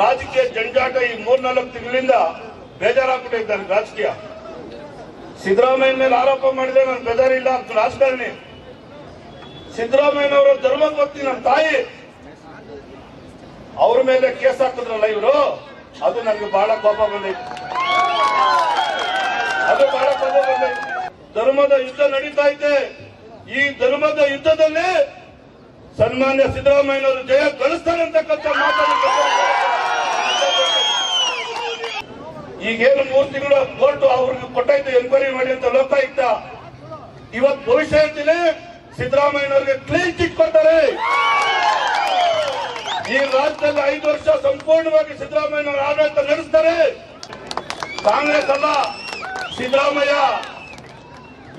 ರಾಜಕೀಯ ಜಂಜಾಟ ಈ ಮೂರ್ನಾಲ್ಕು ತಿಂಗಳಿಂದ ಬೇಜಾರಾಗ್ಬಿಟ್ಟಿದ್ದಾರೆ ರಾಜಕೀಯ. ಸಿದ್ದರಾಮಯ್ಯ ಮೇಲೆ ಆರೋಪ ಮಾಡಿದ್ರೆ ನಾನು ಬೇಜಾರಿಲ್ಲ ಅಂತ ರಾಜಕಾರಣಿ. ಸಿದ್ದರಾಮಯ್ಯನವರ ಧರ್ಮಪತ್ನಿ ನನ್ನ ತಾಯಿ. ಅವ್ರ ಮೇಲೆ ಕೇಸ್ ಹಾಕಿದ್ರಲ್ಲ ಇವರು? ಅದು ನನಗೆ ಬಹಳ ಕೋಪ ಬಂದಿತ್ತು ಅದು ಬಹಳ ಕೋಪ ಬಂದೈತೆ. ಧರ್ಮದ ಯುದ್ಧ ನಡೀತಾ ಇದೆ ಈ ಧರ್ಮದ ಯುದ್ಧದಲ್ಲಿ ಸನ್ಮಾನ್ಯ ಸಿದ್ದರಾಮಯ್ಯನವರು ಜಯ ಗಳಿಸ್ತಾರೆ ಅಂತಕ್ಕಂಥ ಮಾತನ್ನು ಈಗೇನು ಮೂರು ತಿಂಗಳು ಕೋರ್ಟ್ ಅವ್ರಿಗೆ ಕೊಟ್ಟಾಯ್ತು, ಎನ್ಕ್ವೈರಿ ಮಾಡಿ ಅಂತ ಲೋಕಾಯುಕ್ತ. ಇವತ್ತು ಭವಿಷ್ಯದಲ್ಲಿ ಸಿದ್ದರಾಮಯ್ಯನವರಿಗೆ ಕ್ಲೀನ್ ಚಿಟ್ ಕೊಡ್ತಾರೆ. ಈ ರಾಜ್ಯದಲ್ಲಿ ಐದು ವರ್ಷ ಸಂಪೂರ್ಣವಾಗಿ ಸಿದ್ದರಾಮಯ್ಯನವರ ಆಡಳಿತ ನಡೆಸ್ತಾರೆ. ಕಾಂಗ್ರೆಸ್ ಅಲ್ಲ, Siddaramaiah.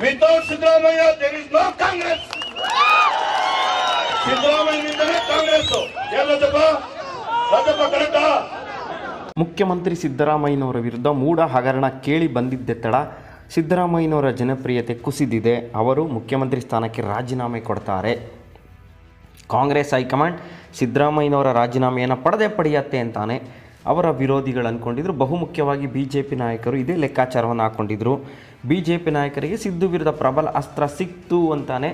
Without Siddaramaiah there is no Congress. ಸಿದ್ದರಾಮಯ್ಯನಿಂದಲೇ Congress ಎಲ್ಲದಪ್ಪ ರಾಜಪ್ಪ? ಕರೆಕ್ಟಾ ಮುಖ್ಯಮಂತ್ರಿ ಸಿದ್ದರಾಮಯ್ಯನವರ ವಿರುದ್ಧ ಮೂಢ ಹಗರಣ ಕೇಳಿ ಬಂದಿದ್ದೆ ತಡ. ಸಿದ್ದರಾಮಯ್ಯನವರ ಜನಪ್ರಿಯತೆ ಕುಸಿದಿದೆ. ಅವರು ಮುಖ್ಯಮಂತ್ರಿ ಸ್ಥಾನಕ್ಕೆ ರಾಜೀನಾಮೆ ಕೊಡ್ತಾರೆ. ಕಾಂಗ್ರೆಸ್ ಹೈಕಮಾಂಡ್ ಸಿದ್ದರಾಮಯ್ಯನವರ ರಾಜೀನಾಮೆಯನ್ನು ಪಡೆದೇ ಪಡೆಯತ್ತೆ ಅಂತಾನೆ ಅವರ ವಿರೋಧಿಗಳು ಅಂದ್ಕೊಂಡಿದ್ರು ಬಹುಮುಖ್ಯವಾಗಿ ಬಿ ಜೆ ಪಿ ನಾಯಕರು ಇದೇ ಲೆಕ್ಕಾಚಾರವನ್ನು ಹಾಕ್ಕೊಂಡಿದ್ರು ಬಿ ಜೆ ಪಿ ನಾಯಕರಿಗೆ ಸಿದ್ದು ವಿರುದ್ಧ ಪ್ರಬಲ ಅಸ್ತ್ರ ಸಿಕ್ತು ಅಂತಾನೆ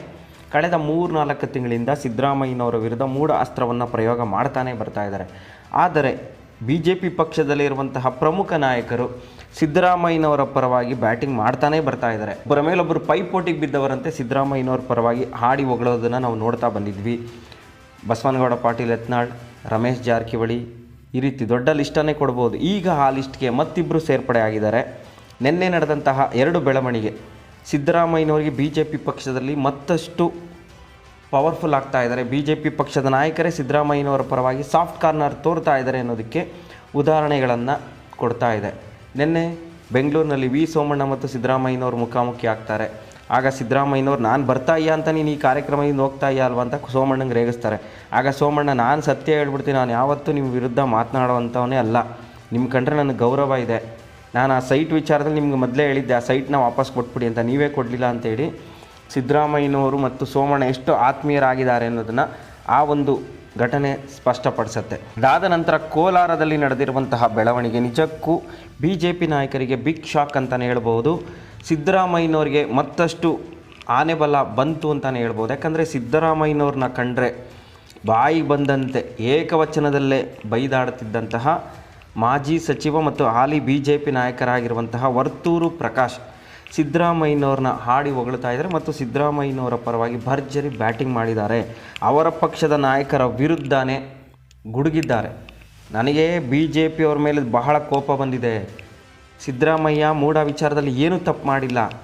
ಕಳೆದ ಮೂರು ನಾಲ್ಕು ತಿಂಗಳಿಂದ ಸಿದ್ದರಾಮಯ್ಯನವರ ವಿರುದ್ಧ ಮೂಢ ಅಸ್ತ್ರವನ್ನು ಪ್ರಯೋಗ ಮಾಡ್ತಾನೆ ಬರ್ತಾ ಇದ್ದಾರೆ. ಆದರೆ ಬಿ ಜೆ ಪಿ ಪಕ್ಷದಲ್ಲಿರುವಂತಹ ಪ್ರಮುಖ ನಾಯಕರು ಸಿದ್ದರಾಮಯ್ಯನವರ ಪರವಾಗಿ ಬ್ಯಾಟಿಂಗ್ ಮಾಡ್ತಾನೆ ಬರ್ತಾ ಇದ್ದಾರೆ. ಒಬ್ಬರ ಮೇಲೊಬ್ಬರು ಪೈಪೋಟಿಗೆ ಬಿದ್ದವರಂತೆ ಸಿದ್ದರಾಮಯ್ಯನವರ ಪರವಾಗಿ ಹಾಡಿ ಹೊಗಳೋದನ್ನು ನಾವು ನೋಡ್ತಾ ಬಂದಿದ್ವಿ. ಬಸವನಗೌಡ ಪಾಟೀಲ್ ಯತ್ನಾಳ್, ರಮೇಶ್ ಜಾರಕಿಹೊಳಿ ಈ ರೀತಿ ದೊಡ್ಡ ಲಿಸ್ಟನ್ನೇ ಕೊಡ್ಬೋದು. ಈಗ ಆ ಲಿಸ್ಟ್ಗೆ ಮತ್ತಿಬ್ಬರು ಸೇರ್ಪಡೆ ಆಗಿದ್ದಾರೆ. ನಿನ್ನೆ ನಡೆದಂತಹ ಎರಡು ಬೆಳವಣಿಗೆ. ಸಿದ್ದರಾಮಯ್ಯನವರಿಗೆ ಬಿ ಜೆ ಪಿ ಪಕ್ಷದಲ್ಲಿ ಮತ್ತಷ್ಟು ಪವರ್ಫುಲ್ ಆಗ್ತಾ ಇದ್ದಾರೆ. ಬಿ ಜೆ ಪಿ ಪಕ್ಷದ ನಾಯಕರೇ ಸಿದ್ದರಾಮಯ್ಯನವರ ಪರವಾಗಿ ಸಾಫ್ಟ್ ಕಾರ್ನರ್ ತೋರ್ತಾ ಇದ್ದಾರೆ ಅನ್ನೋದಕ್ಕೆ ಉದಾಹರಣೆಗಳನ್ನು ಕೊಡ್ತಾ ಇದೆ. ನಿನ್ನೆ ಬೆಂಗಳೂರಿನಲ್ಲಿ ವಿ ಸೋಮಣ್ಣ ಮತ್ತು ಸಿದ್ದರಾಮಯ್ಯನವರು ಮುಖಾಮುಖಿ ಆಗ್ತಾರೆ. ಆಗ ಸಿದ್ದರಾಮಯ್ಯನವ್ರು, ನಾನು ಬರ್ತಾ ಇಯ್ಯ ಅಂತ ನೀನು ಈ ಕಾರ್ಯಕ್ರಮದಿಂದ ಹೋಗ್ತಾ ಇಯ್ಯ ಅಲ್ವಾ? ಅಂತ ಸೋಮಣ್ಣಂಗೆ ರೇಗಿಸ್ತಾರೆ. ಆಗ ಸೋಮಣ್ಣ, ನಾನು ಸತ್ಯ ಹೇಳ್ಬಿಡ್ತೀನಿ. ನಾನು ಯಾವತ್ತೂ ನಿಮ್ಮ ವಿರುದ್ಧ ಮಾತನಾಡುವಂಥವನೇ ಅಲ್ಲ. ನಿಮ್ಮ ಕಂಡ್ರೆ ನನಗೆ ಗೌರವ ಇದೆ. ನಾನು ಆ ಸೈಟ್ ವಿಚಾರದಲ್ಲಿ ನಿಮ್ಗೆ ಮೊದಲೇ ಹೇಳಿದ್ದೆ. ಆ ಸೈಟ್ನ ವಾಪಸ್ ಕೊಟ್ಬಿಡಿ ಅಂತ ನೀವೇ ಕೊಡಲಿಲ್ಲ ಅಂತೇಳಿ ಸಿದ್ದರಾಮಯ್ಯನವರು ಮತ್ತು ಸೋಮಣ್ಣ ಎಷ್ಟು ಆತ್ಮೀಯರಾಗಿದ್ದಾರೆ ಅನ್ನೋದನ್ನು ಆ ಒಂದು ಘಟನೆ ಸ್ಪಷ್ಟಪಡಿಸುತ್ತೆ. ಅದಾದ ನಂತರ ಕೋಲಾರದಲ್ಲಿ ನಡೆದಿರುವಂತಹ ಬೆಳವಣಿಗೆ ನಿಜಕ್ಕೂ ಬಿ ಜೆ ಪಿ ನಾಯಕರಿಗೆ ಬಿಗ್ ಶಾಕ್ ಅಂತಲೇ ಹೇಳ್ಬೋದು. ಸಿದ್ದರಾಮಯ್ಯನವರಿಗೆ ಮತ್ತಷ್ಟು ಆನೆಬಲ ಬಂತು ಅಂತಲೇ ಹೇಳ್ಬೋದು. ಯಾಕಂದರೆ ಸಿದ್ದರಾಮಯ್ಯನವ್ರನ್ನ ಕಂಡ್ರೆ ಬಾಯಿ ಬಂದಂತೆ ಏಕವಚನದಲ್ಲೇ ಬೈದಾಡುತ್ತಿದ್ದಂತಹ ಮಾಜಿ ಸಚಿವ ಮತ್ತು ಹಾಲಿ ಬಿ ಜೆ ಪಿ ನಾಯಕರಾಗಿರುವಂತಹ ವರ್ತೂರು ಪ್ರಕಾಶ್ ಸಿದ್ದರಾಮಯ್ಯನವ್ರನ್ನ ಹಾಡಿ ಹೊಗಳ್ತಾ ಇದ್ದಾರೆ ಮತ್ತು ಸಿದ್ದರಾಮಯ್ಯನವರ ಪರವಾಗಿ ಭರ್ಜರಿ ಬ್ಯಾಟಿಂಗ್ ಮಾಡಿದ್ದಾರೆ. ಅವರ ಪಕ್ಷದ ನಾಯಕರ ವಿರುದ್ಧನೇ ಗುಡುಗಿದ್ದಾರೆ. ನನಗೆ ಬಿ ಜೆ ಪಿಯವ್ರ ಮೇಲೆ ಬಹಳ ಕೋಪ ಬಂದಿದೆ. ಸಿದ್ದರಾಮಯ್ಯ ಮೂಢ ವಿಚಾರದಲ್ಲಿ ಏನೂ ತಪ್ಪು ಮಾಡಿಲ್ಲ.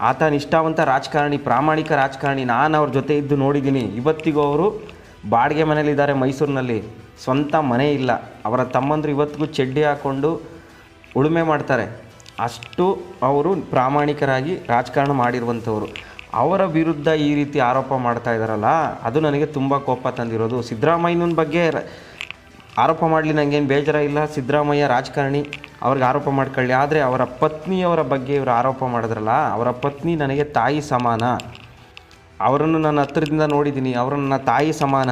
ಆತ ನಿಷ್ಠಾವಂತ ರಾಜಕಾರಣಿ, ಪ್ರಾಮಾಣಿಕ ರಾಜಕಾರಣಿ. ನಾನು ಅವ್ರ ಜೊತೆ ಇದ್ದು ನೋಡಿದ್ದೀನಿ. ಇವತ್ತಿಗೂ ಅವರು ಬಾಡಿಗೆ ಮನೇಲಿದ್ದಾರೆ ಮೈಸೂರಿನಲ್ಲಿ. ಸ್ವಂತ ಮನೆ ಇಲ್ಲ. ಅವರ ತಮ್ಮಂದರು ಇವತ್ತಿಗೂ ಚಡ್ಡಿ ಹಾಕ್ಕೊಂಡು ಉಳುಮೆ ಮಾಡ್ತಾರೆ. ಅಷ್ಟು ಅವರು ಪ್ರಾಮಾಣಿಕರಾಗಿ ರಾಜಕಾರಣ ಮಾಡಿರುವಂಥವ್ರು. ಅವರ ವಿರುದ್ಧ ಈ ರೀತಿ ಆರೋಪ ಮಾಡ್ತಾ ಇದ್ದಾರಲ್ಲ ಅದು ನನಗೆ ತುಂಬ ಕೋಪ ತಂದಿರೋದು. ಸಿದ್ದರಾಮಯ್ಯನ ಬಗ್ಗೆ ಆರೋಪ ಮಾಡಲಿ ನನಗೇನು ಬೇಜಾರ ಇಲ್ಲ. ಸಿದ್ದರಾಮಯ್ಯ ರಾಜಕಾರಣಿ, ಅವ್ರಿಗೆ ಆರೋಪ ಮಾಡ್ಕೊಳ್ಳಿ. ಆದರೆ ಅವರ ಪತ್ನಿಯವರ ಬಗ್ಗೆ ಇವರು ಆರೋಪ ಮಾಡಿದ್ರಲ್ಲ, ಅವರ ಪತ್ನಿ ನನಗೆ ತಾಯಿ ಸಮಾನ. ಅವರನ್ನು ನನ್ನ ಹತ್ತಿರದಿಂದ ನೋಡಿದ್ದೀನಿ. ಅವರನ್ನು ತಾಯಿ ಸಮಾನ.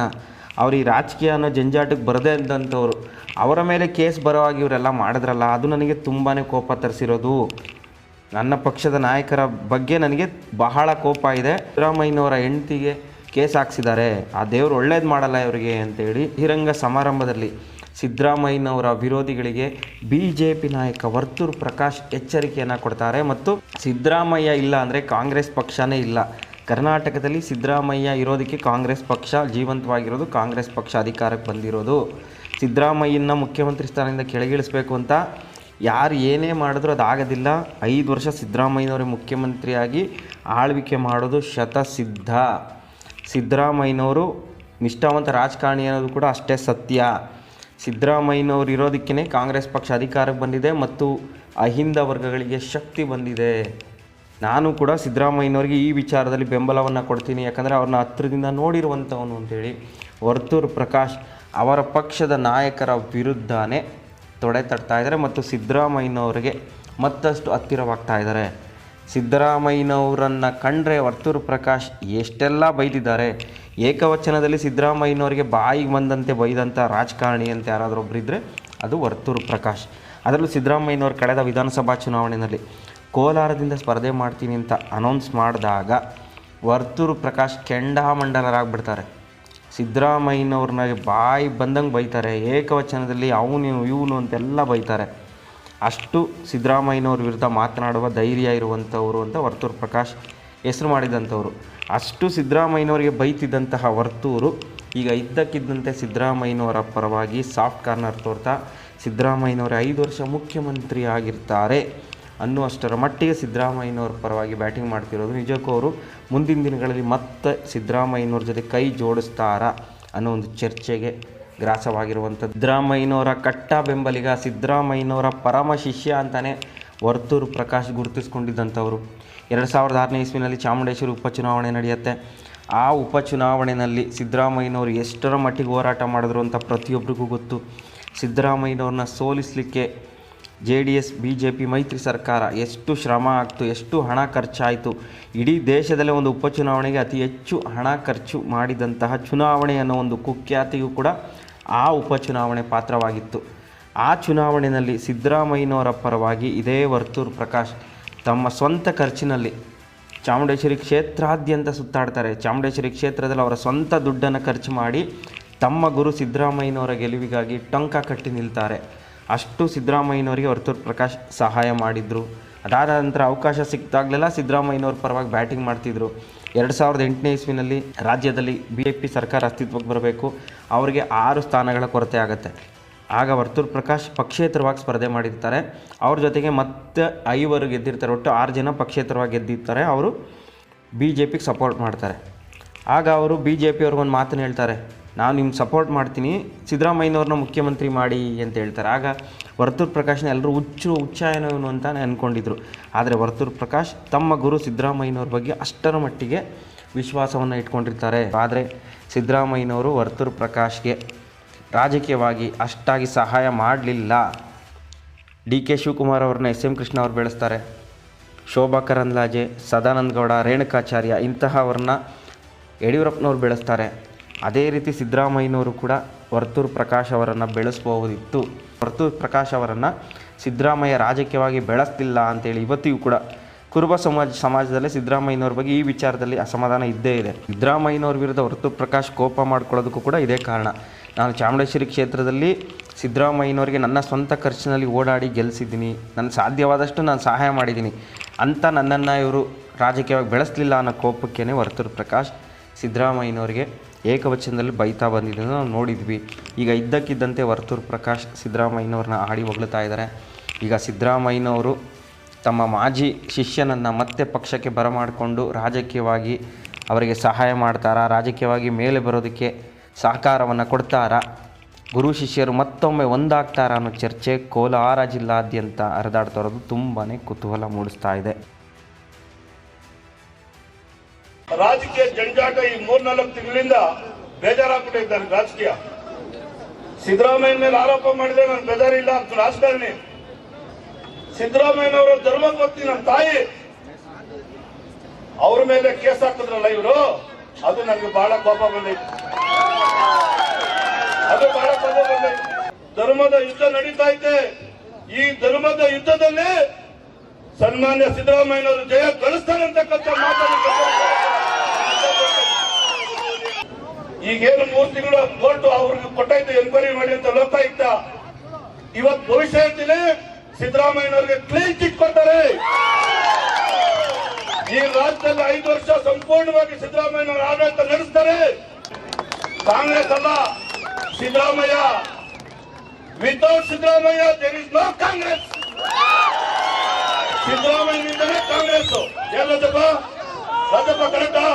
ಅವ್ರು ಈ ರಾಜಕೀಯ ಅನ್ನೋ ಜಂಜಾಟಕ್ಕೆ ಬರದೇ ಇದ್ದಂಥವ್ರು ಅವರ ಮೇಲೆ ಕೇಸ್ ಬರೋವಾಗಿ ಇವರೆಲ್ಲ ಮಾಡಿದ್ರಲ್ಲ, ಅದು ನನಗೆ ತುಂಬಾ ಕೋಪ ತರಿಸಿರೋದು. ನನ್ನ ಪಕ್ಷದ ನಾಯಕರ ಬಗ್ಗೆ ನನಗೆ ಬಹಳ ಕೋಪ ಇದೆ. ಸಿದ್ದರಾಮಯ್ಯನವರ ಹೆಂಡತಿಗೆ ಕೇಸ್ ಹಾಕ್ಸಿದ್ದಾರೆ. ಆ ದೇವರು ಒಳ್ಳೇದು ಮಾಡಲ್ಲ ಇವರಿಗೆ ಅಂತೇಳಿ ಹಿರಂಗ ಸಮಾರಂಭದಲ್ಲಿ ಸಿದ್ದರಾಮಯ್ಯನವರ ವಿರೋಧಿಗಳಿಗೆ ಬಿ ಜೆ ಪಿ ನಾಯಕ ವರ್ತೂರ್ ಪ್ರಕಾಶ್ ಎಚ್ಚರಿಕೆಯನ್ನು ಕೊಡ್ತಾರೆ. ಮತ್ತು ಸಿದ್ದರಾಮಯ್ಯ ಇಲ್ಲ ಅಂದರೆ ಕಾಂಗ್ರೆಸ್ ಪಕ್ಷನೇ ಇಲ್ಲ. ಕರ್ನಾಟಕದಲ್ಲಿ ಸಿದ್ದರಾಮಯ್ಯ ಇರೋದಕ್ಕೆ ಕಾಂಗ್ರೆಸ್ ಪಕ್ಷ ಜೀವಂತವಾಗಿರೋದು ಕಾಂಗ್ರೆಸ್ ಪಕ್ಷ ಅಧಿಕಾರಕ್ಕೆ ಬಂದಿರೋದು. ಸಿದ್ದರಾಮಯ್ಯನ ಮುಖ್ಯಮಂತ್ರಿ ಸ್ಥಾನದಿಂದ ಕೆಳಗಿಳಿಸ್ಬೇಕು ಅಂತ ಯಾರು ಏನೇ ಮಾಡಿದ್ರೂ ಅದಾಗೋದಿಲ್ಲ. ಐದು ವರ್ಷ ಸಿದ್ದರಾಮಯ್ಯನವರೇ ಮುಖ್ಯಮಂತ್ರಿಯಾಗಿ ಆಳ್ವಿಕೆ ಮಾಡೋದು ಶತಸಿದ್ಧ. ಸಿದ್ದರಾಮಯ್ಯನವರು ನಿಷ್ಠಾವಂತ ರಾಜಕಾರಣಿ ಅನ್ನೋದು ಕೂಡ ಅಷ್ಟೇ ಸತ್ಯ. ಸಿದ್ದರಾಮಯ್ಯನವರು ಇರೋದಕ್ಕೇ ಕಾಂಗ್ರೆಸ್ ಪಕ್ಷ ಅಧಿಕಾರಕ್ಕೆ ಬಂದಿದೆ ಮತ್ತು ಅಹಿಂದ ವರ್ಗಗಳಿಗೆ ಶಕ್ತಿ ಬಂದಿದೆ. ನಾನು ಕೂಡ ಸಿದ್ದರಾಮಯ್ಯನವ್ರಿಗೆ ಈ ವಿಚಾರದಲ್ಲಿ ಬೆಂಬಲವನ್ನು ಕೊಡ್ತೀನಿ. ಯಾಕಂದರೆ ಅವ್ರನ್ನ ಹತ್ತಿರದಿಂದ ನೋಡಿರುವಂಥವನು ಅಂತೇಳಿ ವರ್ತೂರು ಪ್ರಕಾಶ್ ಅವರ ಪಕ್ಷದ ನಾಯಕರ ವಿರುದ್ಧನೇ ತೊಡೆ ತಟ್ತಾ ಇದ್ದಾರೆ ಮತ್ತು ಸಿದ್ದರಾಮಯ್ಯನವರಿಗೆ ಮತ್ತಷ್ಟು ಹತ್ತಿರವಾಗ್ತಾ ಇದ್ದಾರೆ. ಸಿದ್ದರಾಮಯ್ಯನವರನ್ನು ಕಂಡ್ರೆ ವರ್ತೂರು ಪ್ರಕಾಶ್ ಎಷ್ಟೆಲ್ಲ ಬೈದಿದ್ದಾರೆ. ಏಕವಚನದಲ್ಲಿ ಸಿದ್ದರಾಮಯ್ಯನವರಿಗೆ ಬಾಯಿಗೆ ಬಂದಂತೆ ಬೈದಂಥ ರಾಜಕಾರಣಿ ಅಂತ ಯಾರಾದರೂ ಒಬ್ಬರಿದ್ದರೆ ಅದು ವರ್ತೂರು ಪ್ರಕಾಶ್. ಅದರಲ್ಲೂ ಸಿದ್ದರಾಮಯ್ಯನವರು ಕಳೆದ ವಿಧಾನಸಭಾ ಚುನಾವಣೆಯಲ್ಲಿ ಕೋಲಾರದಿಂದ ಸ್ಪರ್ಧೆ ಮಾಡ್ತೀನಿ ಅಂತ ಅನೌನ್ಸ್ ಮಾಡಿದಾಗ ವರ್ತೂರು ಪ್ರಕಾಶ್ ಕೆಂಡಾಮಂಡಲರಾಗ್ಬಿಡ್ತಾರೆ. ಸಿದ್ದರಾಮಯ್ಯನವ್ರನ್ನ ಬಾಯಿ ಬಂದಂಗೆ ಬೈತಾರೆ. ಏಕವಚನದಲ್ಲಿ ಅವನು ಇವನು ಅಂತೆಲ್ಲ ಬೈತಾರೆ. ಅಷ್ಟು ಸಿದ್ದರಾಮಯ್ಯನವ್ರ ವಿರುದ್ಧ ಮಾತನಾಡುವ ಧೈರ್ಯ ಇರುವಂಥವ್ರು ಅಂತ ವರ್ತೂರು ಪ್ರಕಾಶ್ ಹೆಸರು ಮಾಡಿದಂಥವ್ರು. ಅಷ್ಟು ಸಿದ್ದರಾಮಯ್ಯನವರಿಗೆ ಬೈತಿದ್ದಂತಹ ವರ್ತೂರು ಈಗ ಇದ್ದಕ್ಕಿದ್ದಂತೆ ಸಿದ್ದರಾಮಯ್ಯನವರ ಪರವಾಗಿ ಸಾಫ್ಟ್ ಕಾರ್ನರ್ ತೋರ್ತಾ ಸಿದ್ದರಾಮಯ್ಯನವರ ಐದು ವರ್ಷ ಮುಖ್ಯಮಂತ್ರಿ ಆಗಿರ್ತಾರೆ. ಅನ್ನುವಷ್ಟರ ಮಟ್ಟಿಗೆ ಸಿದ್ದರಾಮಯ್ಯನವ್ರ ಪರವಾಗಿ ಬ್ಯಾಟಿಂಗ್ ಮಾಡ್ತಿರೋದು ನಿಜಕ್ಕೂ ಅವರು. ಮುಂದಿನ ದಿನಗಳಲ್ಲಿ ಮತ್ತೆ ಸಿದ್ದರಾಮಯ್ಯನವ್ರ ಜೊತೆ ಕೈ ಜೋಡಿಸ್ತಾರಾ ಅನ್ನೋ ಒಂದು ಚರ್ಚೆಗೆ ಗ್ರಾಸವಾಗಿರುವಂಥ ಸಿದ್ದರಾಮಯ್ಯನವರ ಕಟ್ಟ ಬೆಂಬಲಿಗ, ಸಿದ್ದರಾಮಯ್ಯನವರ ಪರಮ ಶಿಷ್ಯ ಅಂತಲೇ ವರ್ತೂರು ಪ್ರಕಾಶ್ ಗುರುತಿಸ್ಕೊಂಡಿದ್ದಂಥವ್ರು. ಎರಡು ಸಾವಿರದ ಆರನೇ ಇಸ್ವಿನಲ್ಲಿ ಚಾಮುಂಡೇಶ್ವರಿ ಉಪಚುನಾವಣೆ ನಡೆಯುತ್ತೆ. ಆ ಉಪಚುನಾವಣೆಯಲ್ಲಿ ಸಿದ್ದರಾಮಯ್ಯನವರು ಎಷ್ಟರ ಮಟ್ಟಿಗೆ ಹೋರಾಟ ಮಾಡಿದ್ರು ಅಂತ ಪ್ರತಿಯೊಬ್ಬರಿಗೂ ಗೊತ್ತು. ಸಿದ್ದರಾಮಯ್ಯನವ್ರನ್ನ ಸೋಲಿಸಲಿಕ್ಕೆ J D S B J P ಮೈತ್ರಿ ಸರ್ಕಾರ ಎಷ್ಟು ಶ್ರಮ ಆಗ್ತು, ಎಷ್ಟು ಹಣ ಖರ್ಚಾಯಿತು. ಇಡೀ ದೇಶದಲ್ಲೇ ಒಂದು ಉಪಚುನಾವಣೆಗೆ ಅತಿ ಹೆಚ್ಚು ಹಣ ಖರ್ಚು ಮಾಡಿದಂತಹ ಚುನಾವಣೆ ಅನ್ನೋ ಒಂದು ಕುಖ್ಯಾತಿಯೂ ಕೂಡ ಆ ಉಪಚುನಾವಣೆ ಪಾತ್ರವಾಗಿತ್ತು. ಆ ಚುನಾವಣೆಯಲ್ಲಿ ಸಿದ್ದರಾಮಯ್ಯನವರ ಪರವಾಗಿ ಇದೇ ವರ್ತೂರು ಪ್ರಕಾಶ್ ತಮ್ಮ ಸ್ವಂತ ಖರ್ಚಿನಲ್ಲಿ ಚಾಮುಂಡೇಶ್ವರಿ ಕ್ಷೇತ್ರಾದ್ಯಂತ ಸುತ್ತಾಡ್ತಾರೆ. ಚಾಮುಂಡೇಶ್ವರಿ ಕ್ಷೇತ್ರದಲ್ಲಿ ಅವರ ಸ್ವಂತ ದುಡ್ಡನ್ನು ಖರ್ಚು ಮಾಡಿ ತಮ್ಮ ಗುರು ಸಿದ್ದರಾಮಯ್ಯನವರ ಗೆಲುವಿಗಾಗಿ ಟೊಂಕ ಕಟ್ಟಿ ನಿಲ್ತಾರೆ. ಅಷ್ಟು ಸಿದ್ದರಾಮಯ್ಯನವರಿಗೆ ವರ್ತೂರು ಪ್ರಕಾಶ್ ಸಹಾಯ ಮಾಡಿದರು. ಅದಾದ ನಂತರ ಅವಕಾಶ ಸಿಕ್ಕಿದಾಗಲೆಲ್ಲ ಸಿದ್ದರಾಮಯ್ಯನವ್ರ ಪರವಾಗಿ ಬ್ಯಾಟಿಂಗ್ ಮಾಡ್ತಿದ್ರು. ಎರಡು ಸಾವಿರದ ಎಂಟನೇ ಇಸ್ವಿನಲ್ಲಿ ರಾಜ್ಯದಲ್ಲಿ ಬಿ ಜೆ ಪಿ ಸರ್ಕಾರ ಅಸ್ತಿತ್ವಕ್ಕೆ ಬರಬೇಕು. ಅವರಿಗೆ ಆರು ಸ್ಥಾನಗಳ ಕೊರತೆ ಆಗುತ್ತೆ. ಆಗ ವರ್ತೂರ್ ಪ್ರಕಾಶ್ ಪಕ್ಷೇತರವಾಗಿ ಸ್ಪರ್ಧೆ ಮಾಡಿರ್ತಾರೆ. ಅವ್ರ ಜೊತೆಗೆ ಮತ್ತೆ ಐವರು ಗೆದ್ದಿರ್ತಾರೆ. ಒಟ್ಟು ಆರು ಜನ ಪಕ್ಷೇತರವಾಗಿ ಗೆದ್ದಿರ್ತಾರೆ. ಅವರು ಬಿ ಜೆ ಪಿಗೆ ಸಪೋರ್ಟ್ ಮಾಡ್ತಾರೆ. ಆಗ ಅವರು ಬಿ ಜೆ ಪಿಯವ್ರಿಗೊಂದು ಮಾತನ್ನು ಹೇಳ್ತಾರೆ. ನಾನು ನಿಮ್ಗೆ ಸಪೋರ್ಟ್ ಮಾಡ್ತೀನಿ. ಸಿದ್ದರಾಮಯ್ಯನವ್ರನ್ನ ಮುಖ್ಯಮಂತ್ರಿ ಮಾಡಿ ಅಂತ ಹೇಳ್ತಾರೆ. ಆಗ ವರ್ತೂರ್ ಪ್ರಕಾಶ್ನ ಎಲ್ಲರೂ ಹುಚ್ಚು ಉಚ್ಚಾಯನವನು ಅಂತ ಅಂದ್ಕೊಂಡಿದ್ರು ಆದರೆ ವರ್ತೂರ್ ಪ್ರಕಾಶ್ ತಮ್ಮ ಗುರು ಸಿದ್ದರಾಮಯ್ಯನವ್ರ ಬಗ್ಗೆ ಅಷ್ಟರ ಮಟ್ಟಿಗೆ ವಿಶ್ವಾಸವನ್ನು ಇಟ್ಕೊಂಡಿರ್ತಾರೆ. ಆದರೆ ಸಿದ್ದರಾಮಯ್ಯನವರು ವರ್ತೂರ್ ಪ್ರಕಾಶ್ಗೆ ರಾಜಕೀಯವಾಗಿ ಅಷ್ಟಾಗಿ ಸಹಾಯ ಮಾಡಲಿಲ್ಲ. ಡಿ ಕೆ ಶಿವಕುಮಾರ್ ಅವ್ರನ್ನ ಎಸ್ ಎಂ ಕೃಷ್ಣ ಅವ್ರು ಬೆಳೆಸ್ತಾರೆ. ಶೋಭಾ ಕರಂದ್ಲಾಜೆ, ಸದಾನಂದ ಗೌಡ, ರೇಣುಕಾಚಾರ್ಯ ಇಂತಹವ್ರನ್ನ ಯಡಿಯೂರಪ್ಪನವ್ರು ಬೆಳೆಸ್ತಾರೆ. ಅದೇ ರೀತಿ ಸಿದ್ದರಾಮಯ್ಯನವರು ಕೂಡ ವರ್ತೂರು ಪ್ರಕಾಶ್ ಅವರನ್ನು ಬೆಳೆಸಬಹುದಿತ್ತು. ವರ್ತೂರು ಪ್ರಕಾಶ್ ಅವರನ್ನು ಸಿದ್ದರಾಮಯ್ಯ ರಾಜಕೀಯವಾಗಿ ಬೆಳೆಸ್ತಿಲ್ಲ ಅಂತೇಳಿ ಇವತ್ತಿಗೂ ಕೂಡ ಕುರುಬ ಸಮಾಜ, ಸಮಾಜದಲ್ಲಿ ಸಿದ್ದರಾಮಯ್ಯನವ್ರ ಬಗ್ಗೆ ಈ ವಿಚಾರದಲ್ಲಿ ಅಸಮಾಧಾನ ಇದ್ದೇ ಇದೆ. ಸಿದ್ದರಾಮಯ್ಯನವ್ರ ವಿರುದ್ಧ ವರ್ತೂರು ಪ್ರಕಾಶ್ ಕೋಪ ಮಾಡ್ಕೊಳ್ಳೋದಕ್ಕೂ ಕೂಡ ಇದೇ ಕಾರಣ. ನಾನು ಚಾಮುಂಡೇಶ್ವರಿ ಕ್ಷೇತ್ರದಲ್ಲಿ ಸಿದ್ದರಾಮಯ್ಯನವರಿಗೆ ನನ್ನ ಸ್ವಂತ ಖರ್ಚಿನಲ್ಲಿ ಓಡಾಡಿ ಗೆಲ್ಲಿಸಿದ್ದೀನಿ ನನ್ನ ಸಾಧ್ಯವಾದಷ್ಟು ನಾನು ಸಹಾಯ ಮಾಡಿದ್ದೀನಿ. ಅಂತ ನನ್ನನ್ನು ಇವರು ರಾಜಕೀಯವಾಗಿ ಬೆಳೆಸಲಿಲ್ಲ ಅನ್ನೋ ಕೋಪಕ್ಕೇ ವರ್ತೂರು ಪ್ರಕಾಶ್ ಸಿದ್ದರಾಮಯ್ಯನವರಿಗೆ ಏಕವಚನದಲ್ಲಿ ಬೈತಾ ಬಂದಿದ್ದನ್ನು ನಾವು ನೋಡಿದ್ವಿ. ಈಗ ಇದ್ದಕ್ಕಿದ್ದಂತೆ ವರ್ತೂರು ಪ್ರಕಾಶ್ ಸಿದ್ದರಾಮಯ್ಯನವ್ರನ್ನ ಆಡಿ ಹೊಗಳ್ತಾ ಇದ್ದಾರೆ. ಈಗ ಸಿದ್ದರಾಮಯ್ಯನವರು ತಮ್ಮ ಮಾಜಿ ಶಿಷ್ಯನನ್ನು ಮತ್ತೆ ಪಕ್ಷಕ್ಕೆ ಬರಮಾಡಿಕೊಂಡು ರಾಜಕೀಯವಾಗಿ ಅವರಿಗೆ ಸಹಾಯ ಮಾಡ್ತಾರಾ, ರಾಜಕೀಯವಾಗಿ ಮೇಲೆ ಬರೋದಕ್ಕೆ ಸಹಕಾರವನ್ನು ಕೊಡ್ತಾರಾ, ಗುರು ಶಿಷ್ಯರು ಮತ್ತೊಮ್ಮೆ ಒಂದಾಗ್ತಾರ ಅನ್ನೋ ಚರ್ಚೆ ಕೋಲಾರ ಜಿಲ್ಲಾದ್ಯಂತ ಹರಿದಾಡ್ತಾ ಇರೋದು ತುಂಬಾ ಕುತೂಹಲ ಮೂಡಿಸ್ತಾ ಇದೆ. ರಾಜಕೀಯ ಜಂಜಾಟ ಈ ಮೂರ್ನಾಲ್ಕು ತಿಂಗಳಿಂದ ಬೇಜಾರಾಗ್ಬಿಟ್ಟಿದ್ದಾರೆ ರಾಜಕೀಯ. ಸಿದ್ದರಾಮಯ್ಯ ಮೇಲೆ ಆರೋಪ ಮಾಡಿದ್ರೆ ನಾನು ಬೇಜಾರಿಲ್ಲ ಅಂತ ರಾಜಕಾರಣಿ. ಸಿದ್ದರಾಮಯ್ಯನವರ ಧರ್ಮಪತ್ನಿ ನನ್ನ ತಾಯಿ. ಅವ್ರ ಮೇಲೆ ಕೇಸ್ ಹಾಕಿದ್ರಲ್ಲ ಇವರು? ಅದು ನನಗೆ ಬಹಳ ಕೋಪ ಬಂದೈತೆ. ಅದು ಬಹಳ ಕೋಪ ಬಂದೈತೆ. ಧರ್ಮದ ಯುದ್ಧ ನಡೀತಾ ಐತೆ. ಈ ಧರ್ಮದ ಯುದ್ಧದಲ್ಲಿ ಸನ್ಮಾನ್ಯ ಸಿದ್ದರಾಮಯ್ಯನವರು ಜಯ ಗಳಿಸ್ತಾರೆ ಅಂತಕ್ಕಂಥ ಮಾತನ್ನು ಈಗೇನು ಮೂರು ತಿಂಗಳು ಕೋರ್ಟ್ ಅವ್ರಿಗೆ ಕೊಟ್ಟೈತೆ ಎನ್ಕ್ವೈರಿ ಮಾಡಿ ಅಂತ ಲೋಕಾಯುಕ್ತ ಇವತ್ತು ಭವಿಷ್ಯ ಹೇಳ್ತೀನಿ ಸಿದ್ದರಾಮಯ್ಯನವರಿಗೆ ಕ್ಲೀನ್ ಚಿಟ್ ಕೊಡ್ತಾರೆ. ಈ ರಾಜ್ಯದಲ್ಲಿ ಐದು ವರ್ಷ ಸಂಪೂರ್ಣವಾಗಿ ಸಿದ್ದರಾಮಯ್ಯನವರ ಆಡಳಿತ ನಡೆಸ್ತಾರೆ. ಕಾಂಗ್ರೆಸ್ ಅಲ್ಲ, Siddaramaiah. Without Siddaramaiah there is no Congress. ಸಿದ್ದರಾಮಯ್ಯನಿಂದಲೇ Congress ಎಲ್ಲದಪ್ಪ ರಾಜಪ್ಪ ಕರೆಕ್ಟಾ